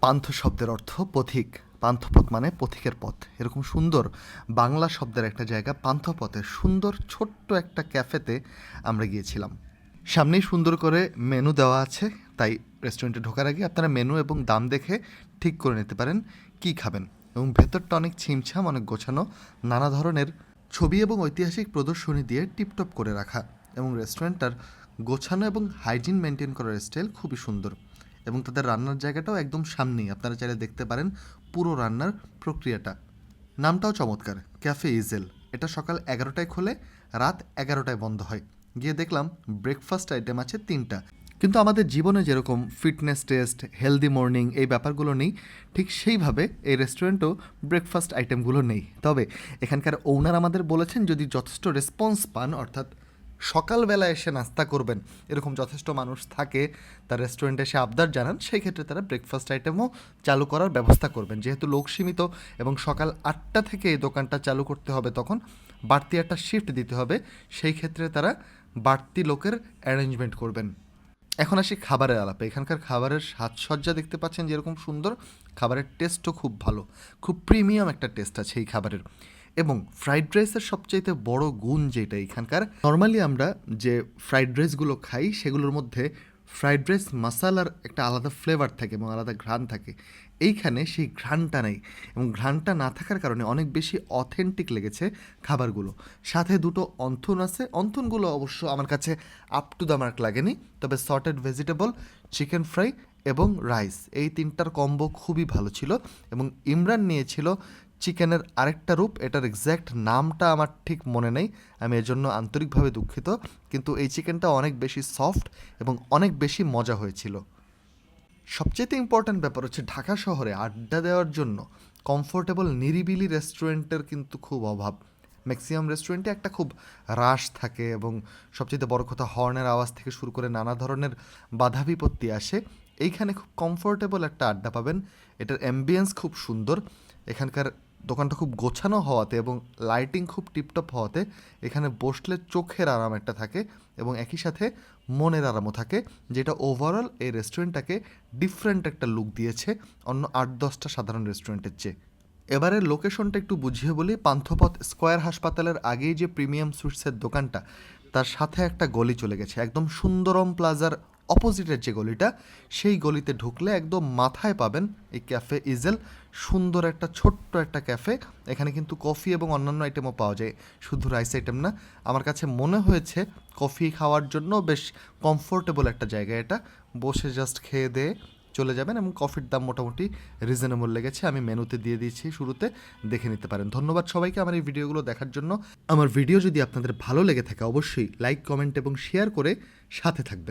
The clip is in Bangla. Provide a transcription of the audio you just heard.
পান্থ শব্দের অর্থ পথিক। পান্থপথ মানে পথিকের পথ। এরকম সুন্দর বাংলা শব্দের একটা জায়গা পান্থপথে সুন্দর ছোট্ট একটা ক্যাফেতে আমরা গিয়েছিলাম। সামনেই সুন্দর করে মেনু দেওয়া আছে, তাই রেস্টুরেন্টে ঢোকার আগে আপনারা মেনু এবং দাম দেখে ঠিক করে নিতে পারেন কী খাবেন। এবং ভেতরটা অনেক ছিমছাম, অনেক গোছানো, নানা ধরনের ছবি এবং ঐতিহাসিক প্রদর্শনী দিয়ে টিপটপ করে রাখা। এবং রেস্টুরেন্টটার গোছানো এবং হাইজিন মেনটেন করার স্টাইল খুবই সুন্দর। এবং তাদের রান্নার জায়গাটাও একদম সামনেই। আপনারা চাইলে দেখতে পারেন পুরো রান্নার প্রক্রিয়াটা। নামটাও চমৎকার, ক্যাফে ইজেল। এটা সকাল এগারোটায় খোলে, রাত এগারোটায় বন্ধ হয়। গিয়ে দেখলাম ব্রেকফাস্ট আইটেম আছে তিনটা। কিন্তু আমাদের জীবনে যেরকম ফিটনেস টেস্ট, হেলদি মর্নিং এই ব্যাপারগুলো নেই, ঠিক সেইভাবে এই রেস্টুরেন্টও ব্রেকফাস্ট আইটেমগুলো নেই। তবে এখানকার ওনার আমাদের বলেছেন, যদি যথেষ্ট রেসপন্স পান, অর্থাৎ সকালবেলা এসে নাস্তা করবেন। এরকম যথেষ্ট মানুষ থাকে, তার রেস্টুরেন্টে এসে আবদার জানান, সেই ক্ষেত্রে তারা ব্রেকফাস্ট আইটেমও চালু করার ব্যবস্থা করবেন। যেহেতু লোক সীমিত এবং সকাল আটটা থেকে এই দোকানটা চালু করতে হবে, তখন বাড়তি একটা শিফট দিতে হবে, সেই ক্ষেত্রে তারা বাড়তি লোকের অ্যারেঞ্জমেন্ট করবেন। এখন আসি খাবারের আলাপে। এখানকার খাবারের সাজসজ্জা দেখতে পাচ্ছেন, যেরকম সুন্দর। খাবারের টেস্টও খুব ভালো। খুব প্রিমিয়াম একটা টেস্ট আছে এই খাবারের। এবং ফ্রাইড রাইসের সবচাইতে বড় গুণ যেটা এখানকার, নর্মালি আমরা যে ফ্রাইড রাইসগুলো খাই, সেগুলোর মধ্যে ফ্রাইড রাইস মশালার একটা আলাদা ফ্লেভার থাকে এবং আলাদা ঘ্রাণ থাকে। এইখানে সেই ঘ্রাণটা নেই এবং ঘ্রাণটা না থাকার কারণে অনেক বেশি অথেন্টিক লেগেছে খাবারগুলো। সাথে দুটো অন্থন আছে। অন্থনগুলো অবশ্য আমার কাছে আপ টু দ্য মার্ক লাগেনি, তবে সর্টেড ভেজিটেবল চিকেন ফ্রাই এবং রাইস এই তিনটার কম্বো খুবই ভালো ছিল এবং ইমরান নিয়েছিল চিকেনের আরেকটা রূপ, এটার এক্স্যাক্ট নামটা আমার ঠিক মনে নেই, আমি এর জন্য আন্তরিকভাবে দুঃখিত, কিন্তু এই চিকেনটা অনেক বেশি সফট এবং অনেক বেশি মজা হয়েছিল। সবচেয়ে ইম্পর্ট্যান্ট ব্যাপার হচ্ছে ঢাকা শহরে আড্ডা দেওয়ার জন্য কমফোর্টেবল নিরিবিলি রেস্টুরেন্টের কিন্তু খুব অভাব। ম্যাক্সিমাম রেস্টুরেন্টে একটা খুব রাশ থাকে এবং সবচেয়ে বড় কথা হর্নের আওয়াজ থেকে শুরু করে নানা ধরনের বাধা বিপত্তি আসে। এইখানে খুব কমফোর্টেবল একটা আড্ডা পাবেন, এটার অ্যাম্বিয়েন্স খুব সুন্দর। এখানকার দোকানটা খুব গোছানো হওয়াতে এবং লাইটিং খুব টিপটপ হওয়াতে এখানে বসলে চোখের আরাম একটা থাকে এবং একই সাথে মনের আরামও থাকে, যেটা ওভারঅল এই রেস্টুরেন্টটাকে ডিফারেন্ট একটা লুক দিয়েছে অন্য আট দশটা সাধারণ রেস্টুরেন্টের চেয়ে। এবারের লোকেশনটা একটু বুঝিয়ে বলি, পান্থপথ স্কোয়ার হাসপাতালের আগেই যে প্রিমিয়াম সুইটসের দোকানটা, তার সাথে একটা গলি চলে গেছে, একদম সুন্দরম প্লাজার অপোজিটের যে গলিটা, সেই গলিতে ঢুকলে একদম মাথায় পাবেন এই ক্যাফে ইজেল। সুন্দর একটা, ছোট্ট একটা ক্যাফে। এখানে কিন্তু কফি এবং অন্যান্য আইটেমও পাওয়া যায়। শুধু রাইস আইটেম না, আমার কাছে মনে হয়েছে কফি খাওয়ার জন্য বেশ কমফোর্টেবল একটা জায়গা এটা। বসে জাস্ট খেয়ে দিয়ে চলে যাবেন এবং কফির দাম মোটামুটি রিজনেবল লেগেছে। আমি মেনুতে দিয়ে দিয়েছি শুরুতে, দেখে নিতে পারেন। ধন্যবাদ সবাইকে আমার এই ভিডিওগুলো দেখার জন্য। আমার ভিডিও যদি আপনাদের ভালো লেগে থাকে, অবশ্যই লাইক কমেন্ট এবং শেয়ার করে সাথে থাকবেন।